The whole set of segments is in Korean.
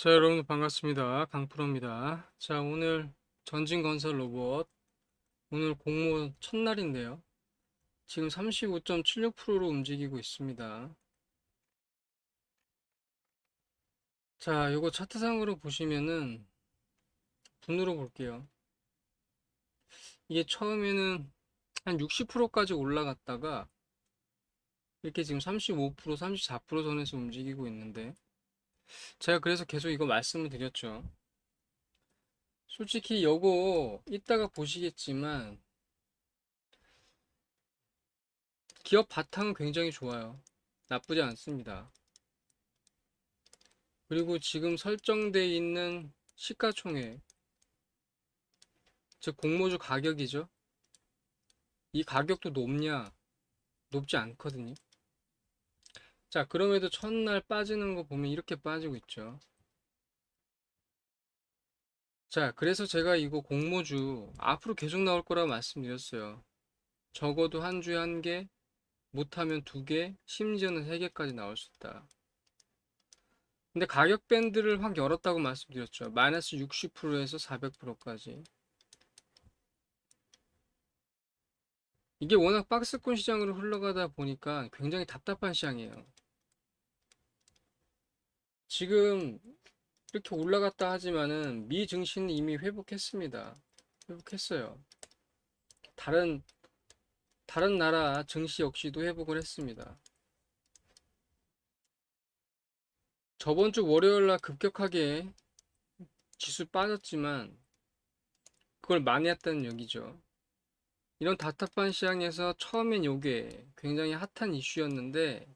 자, 여러분 반갑습니다. 강프로입니다. 자, 오늘 전진건설 로봇 오늘 공모 첫날인데요. 지금 35.76%로 움직이고 있습니다. 자, 요거 차트상으로 보시면은 분으로 볼게요. 이게 처음에는 한 60%까지 올라갔다가 이렇게 지금 35%, 34% 선에서 움직이고 있는데 제가 그래서 계속 이거 말씀을 드렸죠. 솔직히 요거 이따가 보시겠지만 기업 바탕은 굉장히 좋아요. 나쁘지 않습니다. 그리고 지금 설정되어 있는 시가총액, 즉 공모주 가격이죠. 이 가격도 높냐? 높지 않거든요. 자, 그럼에도 첫날 빠지는 거 보면 이렇게 빠지고 있죠. 자, 그래서 제가 이거 공모주 앞으로 계속 나올 거라고 말씀드렸어요. 적어도 한 주에 한 개, 못하면 두 개, 심지어는 세 개까지 나올 수 있다. 근데 가격 밴드를 확 열었다고 말씀드렸죠. 마이너스 60%에서 400%까지. 이게 워낙 박스권 시장으로 흘러가다 보니까 굉장히 답답한 시장이에요. 지금 이렇게 올라갔다 하지만은 미 증시는 이미 회복했습니다. 회복했어요. 다른 다른 나라 증시 역시도 회복을 했습니다. 저번 주 월요일 날 급격하게 지수 빠졌지만 그걸 만회했다는 얘기죠. 이런 답답한 시장에서 처음엔 요게 굉장히 핫한 이슈였는데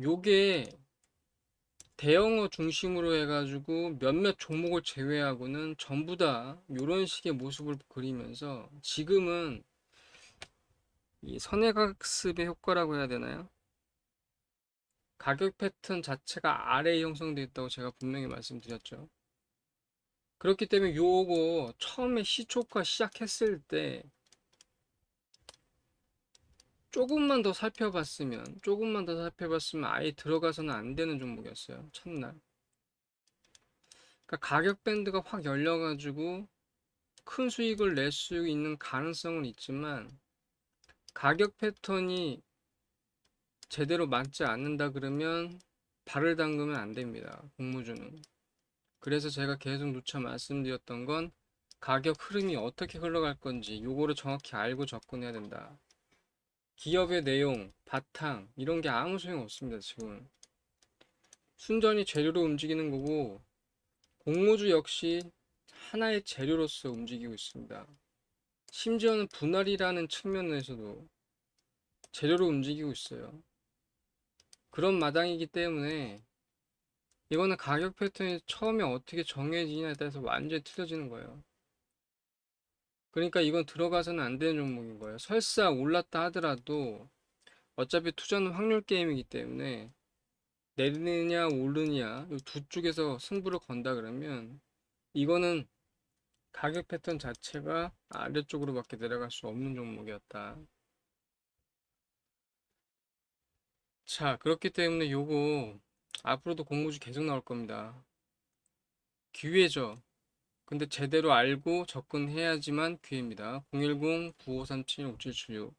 요게 대형어 중심으로 해가지고 몇몇 종목을 제외하고는 전부 다 이런 식의 모습을 그리면서 지금은 이 선행학습의 효과라고 해야 되나요? 가격 패턴 자체가 아래에 형성되어 있다고 제가 분명히 말씀드렸죠. 그렇기 때문에 요거 처음에 시초가 시작했을 때 조금만 더 살펴봤으면 조금만 더 살펴봤으면 아예 들어가서는 안 되는 종목이었어요 첫날. 그러니까 가격 밴드가 확 열려가지고 큰 수익을 낼 수 있는 가능성은 있지만 가격 패턴이 제대로 맞지 않는다 그러면 발을 담그면 안 됩니다 공모주는 그래서 제가 계속 누차 말씀드렸던 건 가격 흐름이 어떻게 흘러갈 건지 요거를 정확히 알고 접근해야 된다 기업의 내용, 바탕 이런 게 아무 소용 없습니다. 지금 순전히 재료로 움직이는 거고 공모주 역시 하나의 재료로서 움직이고 있습니다. 심지어는 분할이라는 측면에서도 재료로 움직이고 있어요. 그런 마당이기 때문에 이거는 가격 패턴이 처음에 어떻게 정해지냐에 따라서 완전히 틀려지는 거예요. 그러니까 이건 들어가서는 안 되는 종목인 거예요. 설사 올랐다 하더라도 어차피 투자는 확률 게임이기 때문에 내리느냐 오르느냐 두 쪽에서 승부를 건다 그러면 이거는 가격 패턴 자체가 아래쪽으로밖에 내려갈 수 없는 종목이었다. 자, 그렇기 때문에 요거 앞으로도 공모주 계속 나올 겁니다. 기회죠. 근데 제대로 알고 접근해야지만 기회입니다. 010-9537-5776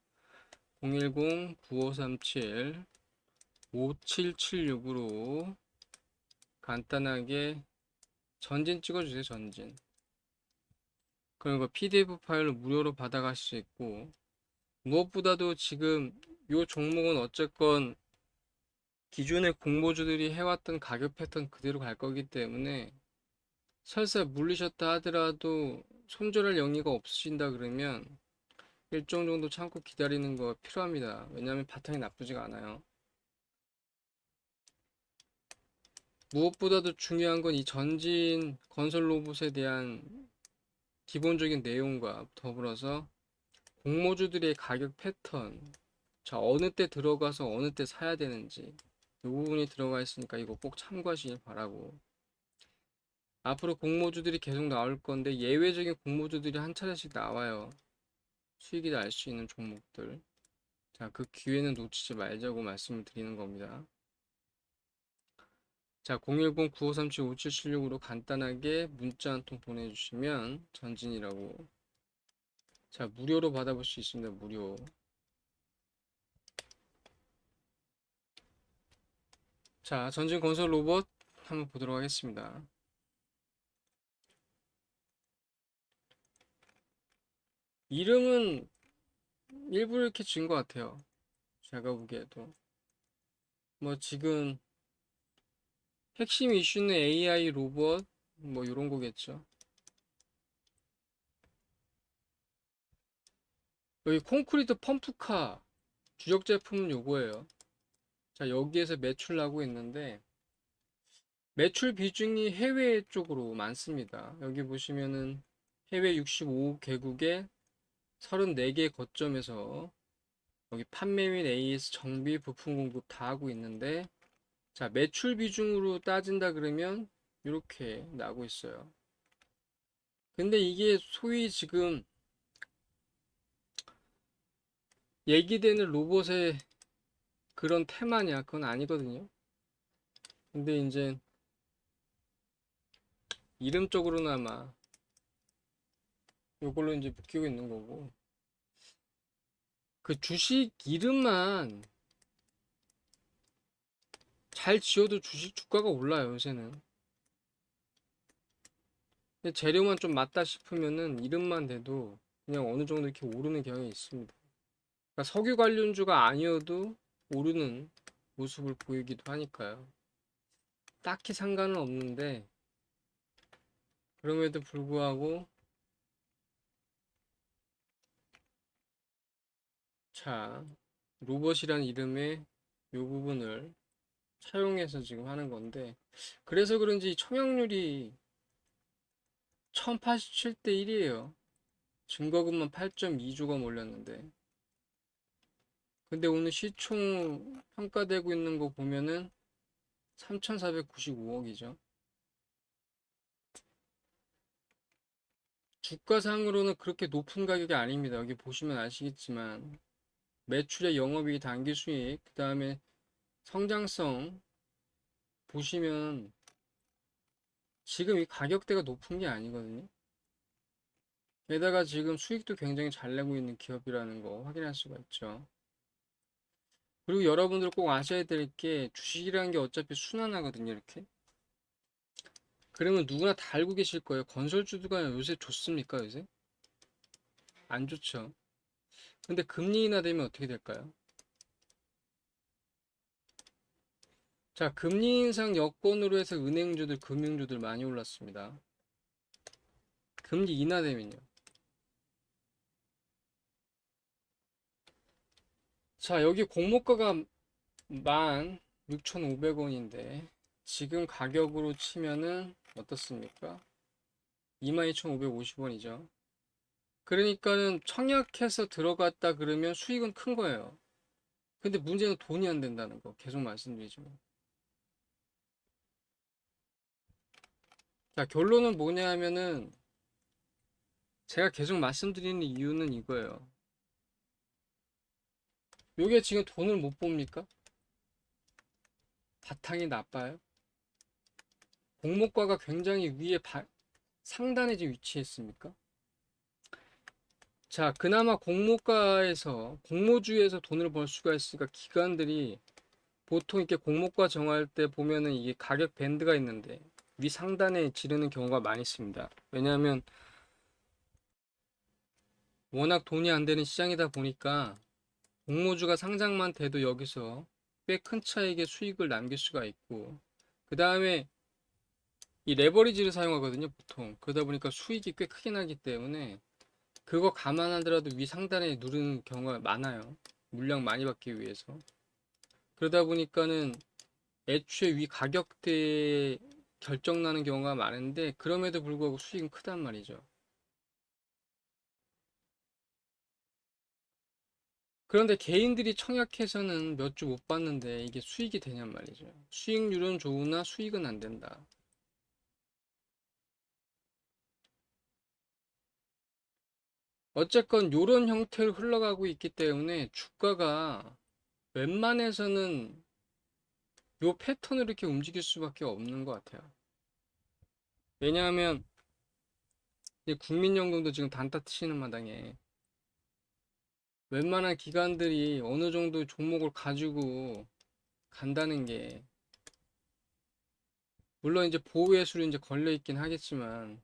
010-9537-5776으로 간단하게 전진 찍어주세요. 전진. 그리고 PDF 파일로 무료로 받아갈 수 있고 무엇보다도 지금 이 종목은 어쨌건 기존의 공모주들이 해왔던 가격 패턴 그대로 갈 거기 때문에 설사 물리셨다 하더라도 손절할 영리가 없으신다 그러면 일정 정도 참고 기다리는 거 필요합니다. 왜냐하면 바탕이 나쁘지가 않아요. 무엇보다도 중요한 건 이 전진 건설 로봇에 대한 기본적인 내용과 더불어서 공모주들의 가격 패턴, 자 어느 때 들어가서 어느 때 사야 되는지 이 부분이 들어가 있으니까 이거 꼭 참고하시길 바라고 앞으로 공모주들이 계속 나올 건데 예외적인 공모주들이 한 차례씩 나와요. 수익이 날 수 있는 종목들. 자, 그 기회는 놓치지 말자고 말씀을 드리는 겁니다. 자, 010-9537-5776으로 간단하게 문자 한 통 보내주시면 전진이라고. 자, 무료로 받아볼 수 있습니다. 무료. 자, 전진 건설 로봇 한번 보도록 하겠습니다. 이름은 일부러 이렇게 지은 것 같아요. 제가 보기에도. 뭐 지금 핵심 이슈는 AI 로봇 뭐 이런 거겠죠. 여기 콘크리트 펌프카 주력 제품은 요거예요. 자, 여기에서 매출 나고 있는데 매출 비중이 해외 쪽으로 많습니다. 여기 보시면은 해외 65개국에 34개 거점에서 여기 판매 및 AS 정비 부품 공급 다 하고 있는데 자, 매출 비중으로 따진다 그러면 이렇게 나고 있어요. 근데 이게 소위 지금 얘기되는 로봇의 그런 테마냐? 그건 아니거든요. 근데 이제 이름적으로나마 이걸로 이제 묶이고 있는 거고 그 주식 이름만 잘 지어도 주식 주가가 올라요 요새는 근데 재료만 좀 맞다 싶으면은 이름만 돼도 그냥 어느 정도 이렇게 오르는 경향이 있습니다 그러니까 석유 관련주가 아니어도 오르는 모습을 보이기도 하니까요. 딱히 상관은 없는데 그럼에도 불구하고 자 로봇이란 이름의 이 부분을 차용해서 지금 하는 건데 그래서 그런지 청약률이 1087대 1이에요. 증거금만 8.2조가 몰렸는데 근데 오늘 시총 평가되고 있는 거 보면은 3,495억이죠 주가상으로는 그렇게 높은 가격이 아닙니다 여기 보시면 아시겠지만 매출의 영업이익 당기수익 그 다음에 성장성 보시면 지금 이 가격대가 높은 게 아니거든요. 게다가 지금 수익도 굉장히 잘 내고 있는 기업이라는 거 확인할 수가 있죠. 그리고 여러분들 꼭 아셔야 될 게 주식이라는 게 어차피 순환하거든요, 이렇게. 그러면 누구나 다 알고 계실 거예요. 건설주가 요새 좋습니까, 요새? 안 좋죠. 근데 금리 인하되면 어떻게 될까요? 자, 금리 인상 여건으로 해서 은행주들, 금융주들 많이 올랐습니다. 금리 인하되면요. 자, 여기 공모가가 16,500원인데 지금 가격으로 치면은 어떻습니까? 22,550원이죠. 그러니까는 청약해서 들어갔다 그러면 수익은 큰 거예요. 근데 문제는 돈이 안 된다는 거 계속 말씀드리지만. 자, 결론은 뭐냐 하면은 제가 계속 말씀드리는 이유는 이거예요. 요게 지금 돈을 못 봅니까? 바탕이 나빠요? 공모가가 굉장히 위에 바, 상단에 지금 위치했습니까? 자, 그나마 공모가에서 공모주에서 돈을 벌 수가 있으니까 기관들이 보통 이렇게 공모가 정할 때 보면은 이게 가격 밴드가 있는데 위 상단에 지르는 경우가 많이 있습니다. 왜냐하면 워낙 돈이 안 되는 시장이다 보니까 공모주가 상장만 돼도 여기서 꽤 큰 차익의 수익을 남길 수가 있고 그 다음에 이 레버리지를 사용하거든요 보통. 그러다 보니까 수익이 꽤 크게 나기 때문에 그거 감안하더라도 위 상단에 누르는 경우가 많아요. 물량 많이 받기 위해서. 그러다 보니까는 애초에 위 가격대에 결정나는 경우가 많은데 그럼에도 불구하고 수익은 크단 말이죠. 그런데 개인들이 청약해서는 몇 주못 받는데 이게 수익이 되냔 말이죠. 수익률은 좋으나 수익은 안 된다. 어쨌건 이런 형태로 흘러가고 있기 때문에 주가가 웬만해서는 요 패턴을 이렇게 움직일 수밖에 없는 것 같아요. 왜냐하면 이 국민연금도 지금 단타 트시는 마당에 웬만한 기관들이 어느 정도 종목을 가지고 간다는 게 물론 이제 보호예술이 이제 걸려 있긴 하겠지만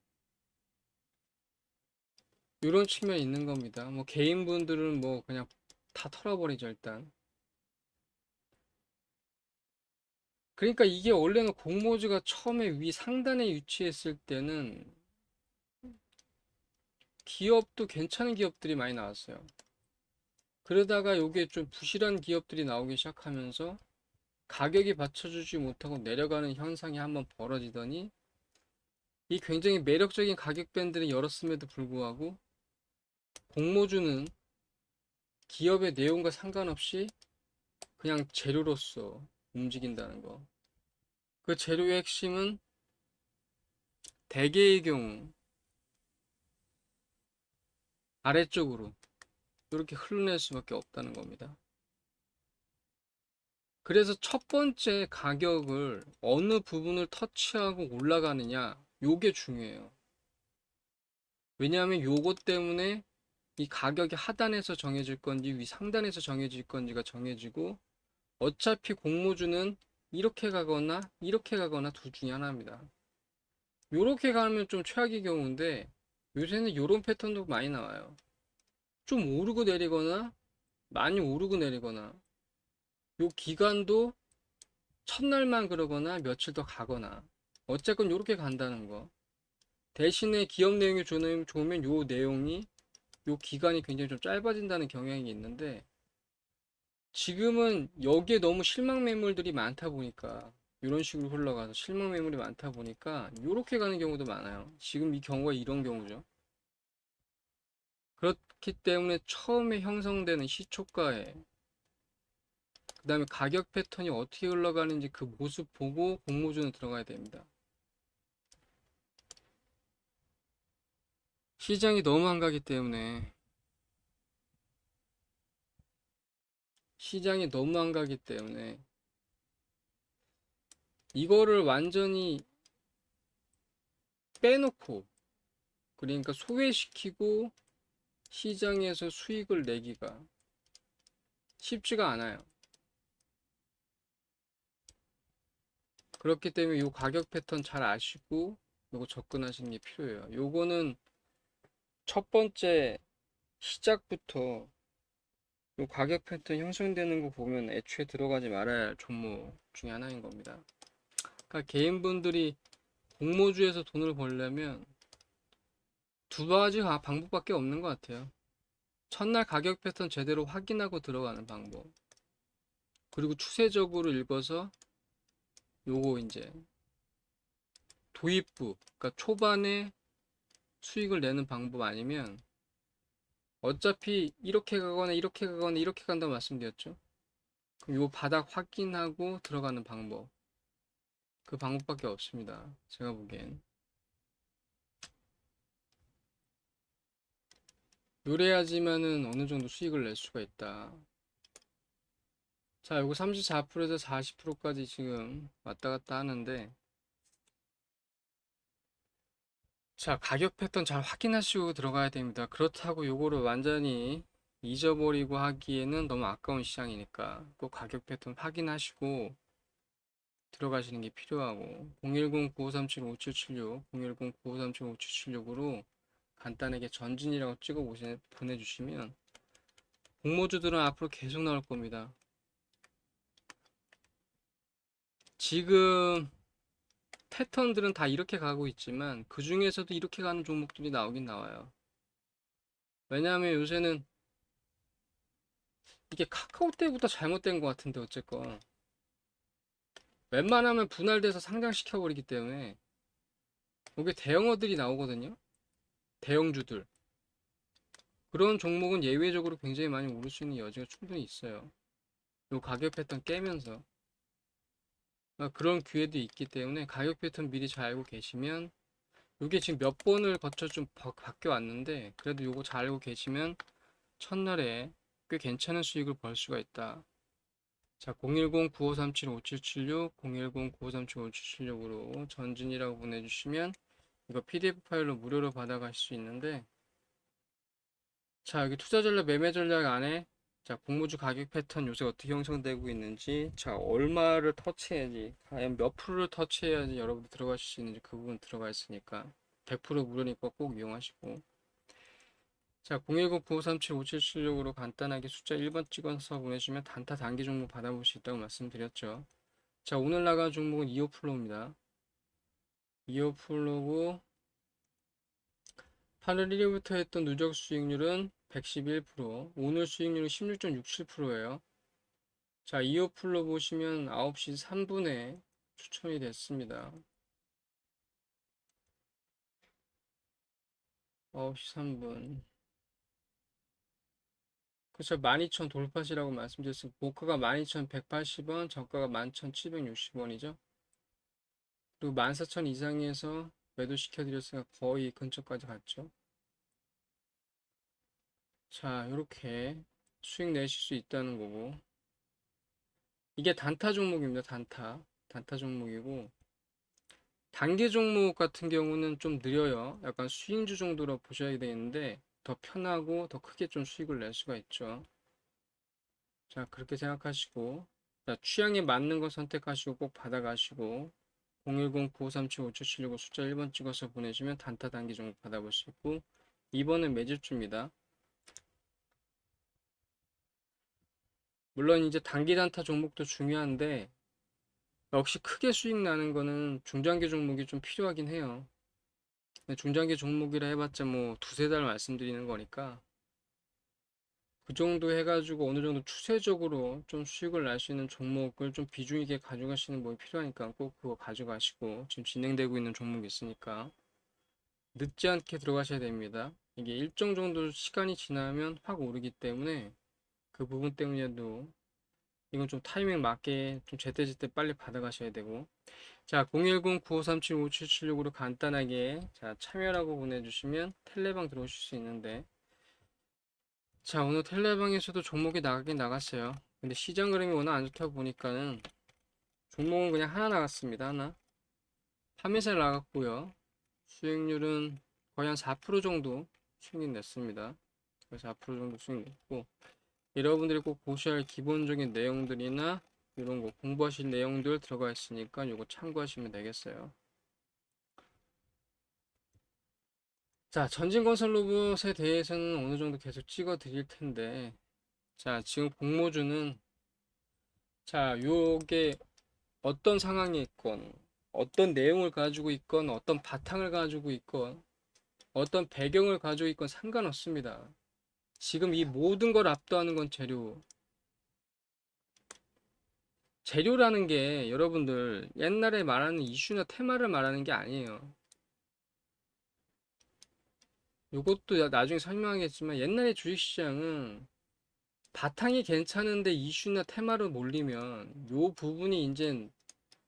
이런 측면이 있는 겁니다. 뭐 개인분들은 뭐 그냥 다 털어버리죠 일단. 그러니까 이게 원래는 공모주가 처음에 위 상단에 위치했을 때는 기업도 괜찮은 기업들이 많이 나왔어요. 그러다가 요게 좀 부실한 기업들이 나오기 시작하면서 가격이 받쳐주지 못하고 내려가는 현상이 한번 벌어지더니 이 굉장히 매력적인 가격 밴드를 열었음에도 불구하고 공모주는 기업의 내용과 상관없이 그냥 재료로서 움직인다는 거. 그 재료의 핵심은 대개의 경우 아래쪽으로 이렇게 흘러낼 수밖에 없다는 겁니다. 그래서 첫 번째 가격을 어느 부분을 터치하고 올라가느냐, 요게 중요해요. 왜냐하면 요것 때문에 이 가격이 하단에서 정해질 건지 위 상단에서 정해질 건지가 정해지고 어차피 공모주는 이렇게 가거나 이렇게 가거나 둘 중에 하나입니다. 요렇게 가면 좀 최악의 경우인데 요새는 요런 패턴도 많이 나와요. 좀 오르고 내리거나 많이 오르고 내리거나 요 기간도 첫날만 그러거나 며칠 더 가거나 어쨌건 요렇게 간다는 거. 대신에 기업 내용이 좋으면, 요 내용이 요 기간이 굉장히 좀 짧아진다는 경향이 있는데 지금은 여기에 너무 실망 매물들이 많다 보니까 이런 식으로 흘러가서 실망 매물이 많다 보니까 요렇게 가는 경우도 많아요. 지금 이 경우가 이런 경우죠 그렇기 때문에 처음에 형성되는 시초가에 그 다음에 가격 패턴이 어떻게 흘러가는지 그 모습 보고 공모주는 들어가야 됩니다. 시장이 너무 안 가기 때문에 시장이 너무 안 가기 때문에 이거를 완전히 빼놓고 그러니까 소외시키고 시장에서 수익을 내기가 쉽지가 않아요. 그렇기 때문에 이 가격 패턴 잘 아시고 요거 접근하시는 게 필요해요. 요거는 첫 번째 시작부터 요 가격 패턴 형성되는 거 보면 애초에 들어가지 말아야 할 종목 중에 하나인 겁니다. 그러니까 개인분들이 공모주에서 돈을 벌려면 두 가지 가- 방법밖에 없는 것 같아요. 첫날 가격 패턴 제대로 확인하고 들어가는 방법. 그리고 추세적으로 읽어서 요거 이제 도입부, 그러니까 초반에 수익을 내는 방법 아니면 어차피 이렇게 가거나 이렇게 가거나 이렇게 간다고 말씀드렸죠. 그럼 요 바닥 확인하고 들어가는 방법. 그 방법밖에 없습니다. 제가 보기엔. 요래야지만은 어느 정도 수익을 낼 수가 있다. 자, 요거 34%에서 40%까지 지금 왔다 갔다 하는데 자, 가격 패턴 잘 확인하시고 들어가야 됩니다. 그렇다고 요거를 완전히 잊어버리고 하기에는 너무 아까운 시장이니까 꼭 가격 패턴 확인하시고 들어가시는 게 필요하고 010-9537-5776 010-9537-5776으로 간단하게 전진이라고 찍어 보시, 보내주시면 공모주들은 앞으로 계속 나올 겁니다. 지금 패턴들은 다 이렇게 가고 있지만 그 중에서도 이렇게 가는 종목들이 나오긴 나와요. 왜냐하면 요새는 이게 카카오 때부터 잘못된 것 같은데 어쨌건 웬만하면 분할돼서 상장시켜 버리기 때문에 여기 대형어들이 나오거든요. 대형주들 그런 종목은 예외적으로 굉장히 많이 오를 수 있는 여지가 충분히 있어요. 요 가격 패턴 깨면서 아, 그런 기회도 있기 때문에 가격 패턴 미리 잘 알고 계시면 이게 지금 몇 번을 거쳐 좀 바, 바뀌어 왔는데 그래도 요거 잘 알고 계시면 첫날에 꽤 괜찮은 수익을 벌 수가 있다. 자, 010-9537-5776, 010-9537-5776으로 전진이라고 보내주시면 이거 PDF 파일로 무료로 받아가실 수 있는데 자, 여기 투자 전략, 매매 전략 안에 자, 공모주 가격 패턴 요새 어떻게 형성되고 있는지 자, 얼마를 터치해야지 과연 몇 프로를 터치해야지 여러분들 들어가실 수 있는지 그 부분 들어가 있으니까 100% 무료니까 꼭 이용하시고 자, 010-9537-5776으로 간단하게 숫자 1번 찍어서 보내주시면 단타 단기 종목 받아볼 수 있다고 말씀드렸죠. 자, 오늘 나간 종목은 2호 플로우입니다. 2호 플로우 8월 1일부터 했던 누적 수익률은 111%, 오늘 수익률은 16.67%예요. 자, 2호 플로우 보시면 9시 3분에 추천이 됐습니다. 9시 3분. 그쵸 12,000 돌파시라고 말씀드렸습니다. 목표가 12,180원, 저가가 11,760원이죠. 그리고 14,000 이상에서 매도 시켜드렸으니까 거의 근처까지 갔죠. 자, 이렇게 수익 내실 수 있다는 거고. 이게 단타 종목입니다. 단타. 단타 종목이고. 단기 종목 같은 경우는 좀 느려요. 약간 수익주 정도로 보셔야 되겠는데, 더 편하고 더 크게 좀 수익을 낼 수가 있죠. 자, 그렇게 생각하시고, 자, 취향에 맞는 거 선택하시고 꼭 받아가시고, 010-9537-5775 숫자 1번 찍어서 보내시면 단타 단기 종목 받아볼 수 있고, 2번은 매집주입니다. 물론 이제 단기 단타 종목도 중요한데, 역시 크게 수익 나는 거는 중장기 종목이 좀 필요하긴 해요. 중장기 종목이라 해봤자 뭐 두세 달 말씀드리는 거니까 그 정도 해가지고 어느 정도 추세적으로 좀 수익을 날 수 있는 종목을 좀 비중 있게 가져가시는 분이 필요하니까 꼭 그거 가져가시고 지금 진행되고 있는 종목이 있으니까 늦지 않게 들어가셔야 됩니다. 이게 일정 정도 시간이 지나면 확 오르기 때문에 그 부분 때문에도 이건 좀 타이밍 맞게 좀 제때제때 빨리 받아가셔야 되고 자 010-9537-5776으로 간단하게 자 참여라고 보내주시면 텔레방 들어오실 수 있는데 자 오늘 텔레방에서도 종목이 나가긴 나갔어요. 근데 시장 흐름이 워낙 안 좋다 보니까는 종목은 그냥 하나 나갔습니다 하나. 판매세 나갔고요. 수익률은 거의 한 4% 정도 수익이 냈습니다. 4% 정도 수익 냈고 여러분들이 꼭 보셔야 할 기본적인 내용들이나 이런 거 공부하실 내용들 들어가 있으니까 이거 참고하시면 되겠어요. 자, 전진건설 로봇에 대해서는 어느 정도 계속 찍어 드릴 텐데, 자, 지금 공모주는, 자, 요게 어떤 상황에 있건, 어떤 내용을 가지고 있건, 어떤 바탕을 가지고 있건, 어떤 배경을 가지고 있건 상관없습니다. 지금 이 모든 걸 압도하는 건 재료. 재료라는 게 여러분들 옛날에 말하는 이슈나 테마를 말하는 게 아니에요. 요것도 나중에 설명하겠지만 옛날에 주식시장은 바탕이 괜찮은데 이슈나 테마로 몰리면 요 부분이 이제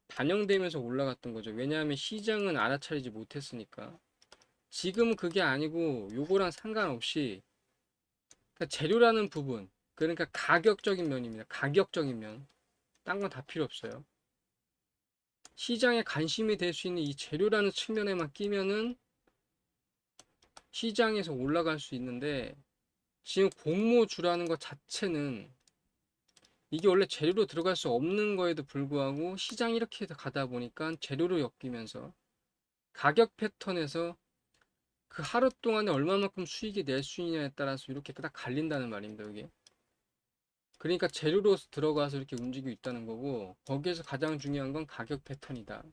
반영되면서 올라갔던 거죠. 왜냐하면 시장은 알아차리지 못했으니까. 지금은 그게 아니고 요거랑 상관없이 그러니까 재료라는 부분 그러니까 가격적인 면입니다. 가격적인 면. 딴 건 다 필요 없어요. 시장에 관심이 될 수 있는 이 재료라는 측면에만 끼면은 시장에서 올라갈 수 있는데 지금 공모주라는 것 자체는 이게 원래 재료로 들어갈 수 없는 거에도 불구하고 시장이 이렇게 가다 보니까 재료로 엮이면서 가격 패턴에서 그 하루 동안에 얼마만큼 수익이 낼 수 있냐에 따라서 이렇게 딱 갈린다는 말입니다, 이게. 그러니까 재료로 들어가서 이렇게 움직이고 있다는 거고 거기에서 가장 중요한 건 가격 패턴이다.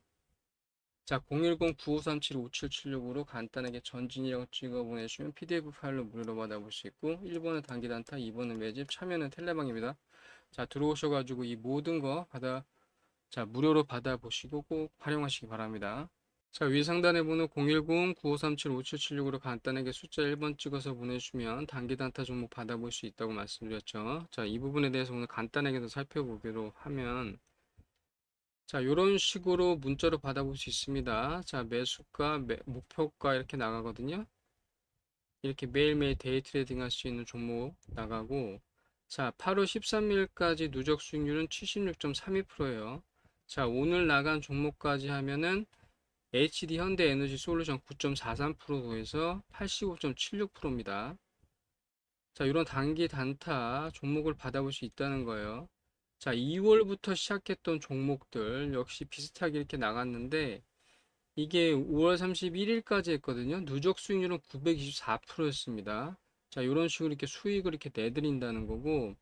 자, 010-9537-5776으로 간단하게 전진이라고 찍어 보내주시면 PDF 파일로 무료로 받아볼 수 있고 1번은 단기 단타, 2번은 매집, 참여는 텔레방입니다. 자, 들어오셔가지고 이 모든 거 받아 자, 무료로 받아보시고 꼭 활용하시기 바랍니다. 자, 위 상단에 번호 010-9537-5776으로 간단하게 숫자 1번 찍어서 보내주시면 단기 단타 종목 받아볼 수 있다고 말씀드렸죠. 자, 이 부분에 대해서 오늘 간단하게 더 살펴보기로 하면 자, 이런 식으로 문자로 받아볼 수 있습니다. 자, 매수가, 매, 목표가 이렇게 나가거든요. 이렇게 매일매일 데이 트레이딩 할 수 있는 종목 나가고 자, 8월 13일까지 누적 수익률은 76.32%예요. 자, 오늘 나간 종목까지 하면은 HD 현대 에너지 솔루션 9.43%에서 85.76%입니다. 자, 이런 단기 단타 종목을 받아볼 수 있다는 거예요. 자, 2월부터 시작했던 종목들 역시 비슷하게 이렇게 나갔는데 이게 5월 31일까지 했거든요. 누적 수익률은 924%였습니다. 자, 이런 식으로 이렇게 수익을 이렇게 내드린다는 거고,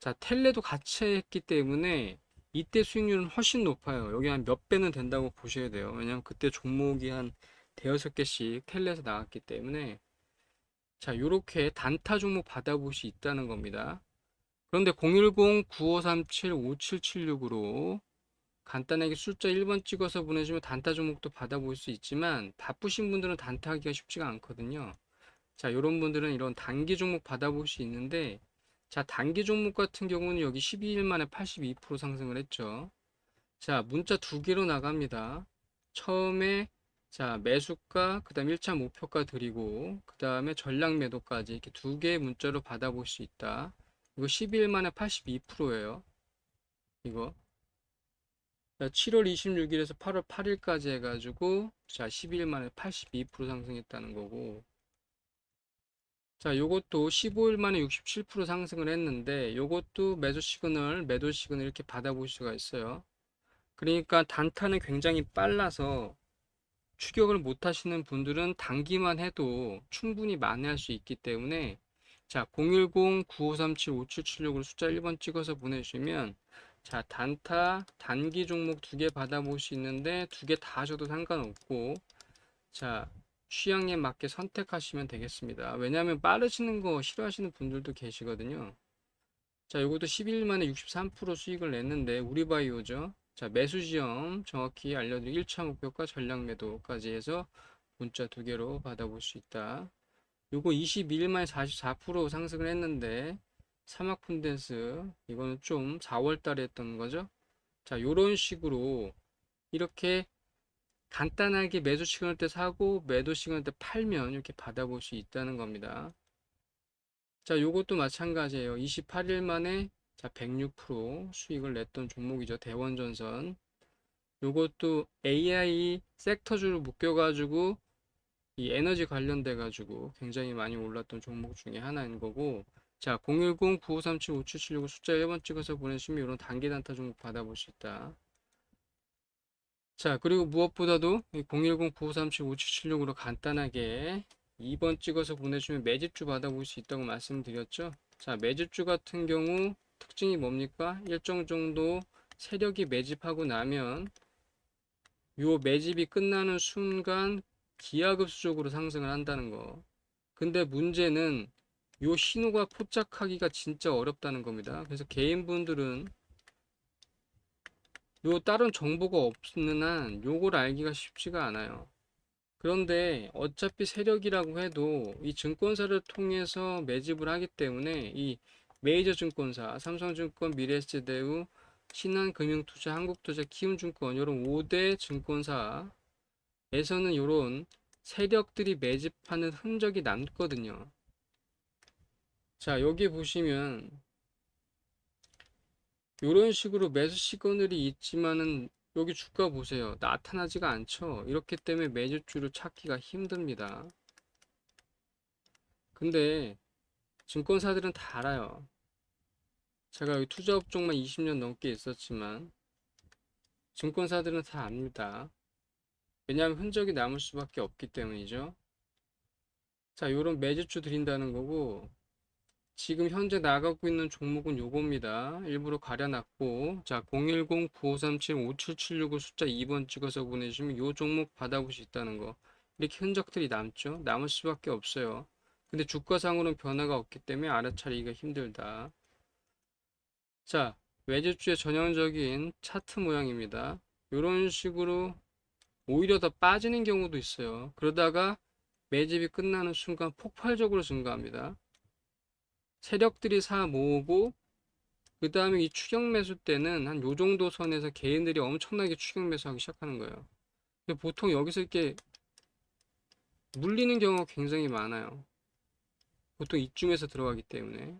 자, 텔레도 같이 했기 때문에 이때 수익률은 훨씬 높아요. 여기 한 몇 배는 된다고 보셔야 돼요. 왜냐면 그때 종목이 한 대여섯 개씩 텔레에서 나왔기 때문에 자, 요렇게 단타 종목 받아볼 수 있다는 겁니다. 그런데 010-9537-5776으로 간단하게 숫자 1번 찍어서 보내주면 단타 종목도 받아볼 수 있지만 바쁘신 분들은 단타 하기가 쉽지가 않거든요. 자, 이런 분들은 이런 단기 종목 받아볼 수 있는데 자, 단기 종목 같은 경우는 여기 12일 만에 82% 상승을 했죠. 자, 문자 두 개로 나갑니다. 처음에 자, 매수가, 그 다음 1차 목표가 드리고, 그 다음에 전량 매도까지 이렇게 두 개의 문자로 받아볼 수 있다. 이거 12일 만에 82%예요. 이거. 자, 7월 26일에서 8월 8일까지 해가지고, 자, 12일 만에 82% 상승했다는 거고, 자, 요것도 15일 만에 67% 상승을 했는데, 요것도 매수 시그널, 매도 시그널 이렇게 받아볼 수가 있어요. 그러니까 단타는 굉장히 빨라서, 추격을 못 하시는 분들은 단기만 해도 충분히 만회할 수 있기 때문에 자 010-9537-5776으로 숫자 1번 찍어서 보내주시면 자 단타 단기 종목 두 개 받아볼 수 있는데 두 개 다 하셔도 상관없고 자 취향에 맞게 선택하시면 되겠습니다. 왜냐하면 빠르시는 거 싫어하시는 분들도 계시거든요. 자 이것도 11일 만에 63% 수익을 냈는데 우리바이오죠. 자, 매수 지점 정확히 알려드리고 1차 목표가 전량 매도까지 해서 문자 두 개로 받아볼 수 있다. 요거 22일 만에 44% 상승을 했는데 사막 푼덴스 이거는 좀 4월 달에 했던 거죠. 자, 요런 식으로 이렇게 간단하게 매수 시간을 때 사고 매도 시간을 때 팔면 이렇게 받아볼 수 있다는 겁니다. 자, 요것도 마찬가지예요. 28일 만에 자, 106% 수익을 냈던 종목이죠. 대원전선. 요것도 AI 섹터주로 묶여 가지고 이 에너지 관련돼 가지고 굉장히 많이 올랐던 종목 중에 하나인 거고 자 010-9537-5776 숫자 1번 찍어서 보내주시면 이런 단기 단타 종목 받아볼 수 있다 자 그리고 무엇보다도 010-9537-5776으로 간단하게 2번 찍어서 보내주시면 매집주 받아볼 수 있다고 말씀드렸죠 자 매집주 같은 경우 특징이 뭡니까? 일정 정도 세력이 매집하고 나면 요 매집이 끝나는 순간 기하급수적으로 상승을 한다는 거. 근데 문제는 요 신호가 포착하기가 진짜 어렵다는 겁니다. 그래서 개인분들은 요 다른 정보가 없는 한 요걸 알기가 쉽지가 않아요. 그런데 어차피 세력이라고 해도 이 증권사를 통해서 매집을 하기 때문에 이 메이저 증권사, 삼성증권, 미래에셋대우, 신한금융투자, 한국투자, 키움증권 이런 5대 증권사 에서는 이런 세력들이 매집하는 흔적이 남거든요. 자, 여기 보시면 이런 식으로 매수 시그널이 있지만은 여기 주가 보세요. 나타나지가 않죠. 이렇기 때문에 매주주를 찾기가 힘듭니다. 근데 증권사들은 다 알아요. 제가 여기 투자 업종만 20년 넘게 있었지만 증권사들은 다 압니다. 왜냐하면 흔적이 남을 수밖에 없기 때문이죠. 자, 요런 매주주 드린다는 거고 지금 현재 나가고 있는 종목은 요겁니다. 일부러 가려놨고 자 010-9537-5776을 숫자 2번 찍어서 보내주시면 요 종목 받아볼 수 있다는 거 이렇게 흔적들이 남죠. 남을 수밖에 없어요. 근데 주가상으로는 변화가 없기 때문에 알아차리기가 힘들다. 자, 외제주의 전형적인 차트 모양입니다. 이런 식으로 오히려 더 빠지는 경우도 있어요. 그러다가 매집이 끝나는 순간 폭발적으로 증가합니다. 세력들이 사 모으고 그 다음에 이 추격 매수 때는 한 요 정도 선에서 개인들이 엄청나게 추격 매수하기 시작하는 거예요. 보통 여기서 이렇게 물리는 경우가 굉장히 많아요. 보통 이쯤에서 들어가기 때문에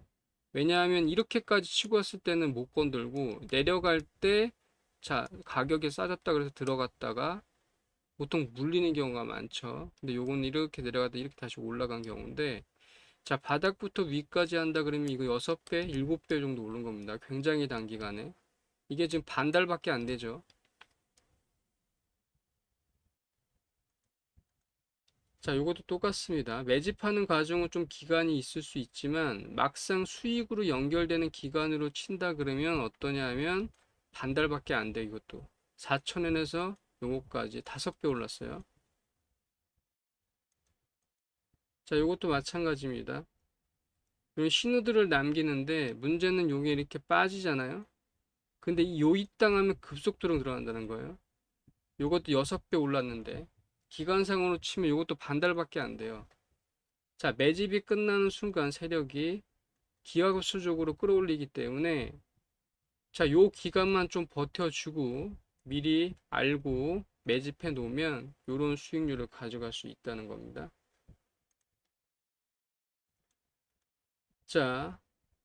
왜냐하면 이렇게까지 치고 왔을 때는 못 건들고 내려갈 때 자, 가격이 싸졌다 그래서 들어갔다가 보통 물리는 경우가 많죠. 근데 요건 이렇게 내려갔다 이렇게 다시 올라간 경우인데 자, 바닥부터 위까지 한다 그러면 이거 6배, 7배 정도 오른 겁니다. 굉장히 단기간에. 이게 지금 반 달밖에 안 되죠. 자, 요것도 똑같습니다. 매집하는 과정은 좀 기간이 있을 수 있지만 막상 수익으로 연결되는 기간으로 친다 그러면 어떠냐 하면 반 달밖에 안 돼, 이것도. 4천원에서 요거까지 다섯 배 올랐어요. 자, 요것도 마찬가지입니다. 신호들을 남기는데 문제는 요게 이렇게 빠지잖아요. 근데 이 요입 당하면 급속도로 들어간다는 거예요. 요것도 여섯 배 올랐는데 기간상으로 치면 요것도 반 달밖에 안 돼요. 자, 매집이 끝나는 순간 세력이 기하급수적으로 끌어올리기 때문에 자, 요 기간만 좀 버텨주고 미리 알고 매집해 놓으면 요런 수익률을 가져갈 수 있다는 겁니다. 자,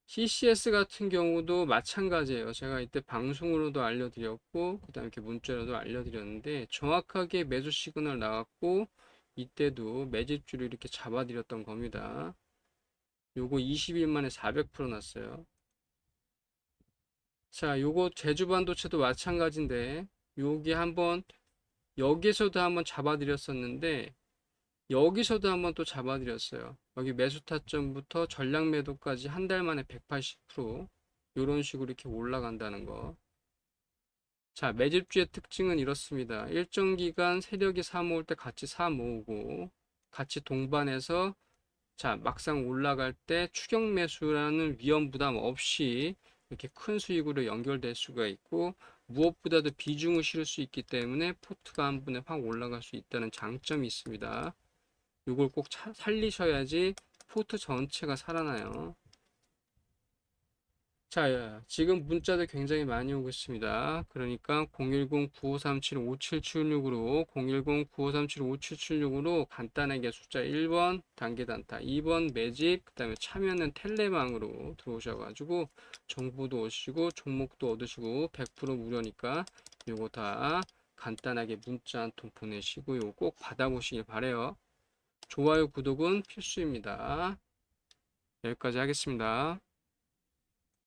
CCS 같은 경우도 마찬가지예요. 제가 이때 방송으로도 알려드렸고, 그 다음에 이렇게 문자로도 알려드렸는데, 정확하게 매수 시그널 나왔고, 이때도 매집줄을 이렇게 잡아드렸던 겁니다. 요거 20일 만에 400% 났어요. 자, 요거 제주 반도체도 마찬가지인데, 여기 한번, 여기서도 한번 잡아드렸었는데, 여기서도 한번 또 잡아드렸어요. 여기 매수 타점부터 전량 매도까지 한 달 만에 180% 이런 식으로 이렇게 올라간다는 거. 자, 매집주의 특징은 이렇습니다. 일정 기간 세력이 사 모을 때 같이 사 모으고 같이 동반해서 자, 막상 올라갈 때 추격 매수라는 위험 부담 없이 이렇게 큰 수익으로 연결될 수가 있고 무엇보다도 비중을 실을 수 있기 때문에 포트가 한 번에 확 올라갈 수 있다는 장점이 있습니다. 이걸 꼭 차- 살리셔야지 포트 전체가 살아나요. 자, 예, 지금 문자도 굉장히 많이 오고 있습니다. 그러니까 010-9537-5776으로 010-9537-5776으로 간단하게 숫자 1번 단계 단타, 2번 매집, 그 다음에 참여는 텔레망으로 들어오셔가지고 정보도 오시고 종목도 얻으시고 100% 무료니까 요거 다 간단하게 문자 한 통 보내시고 요거 꼭 받아보시길 바래요. 좋아요, 구독은 필수입니다. 여기까지 하겠습니다.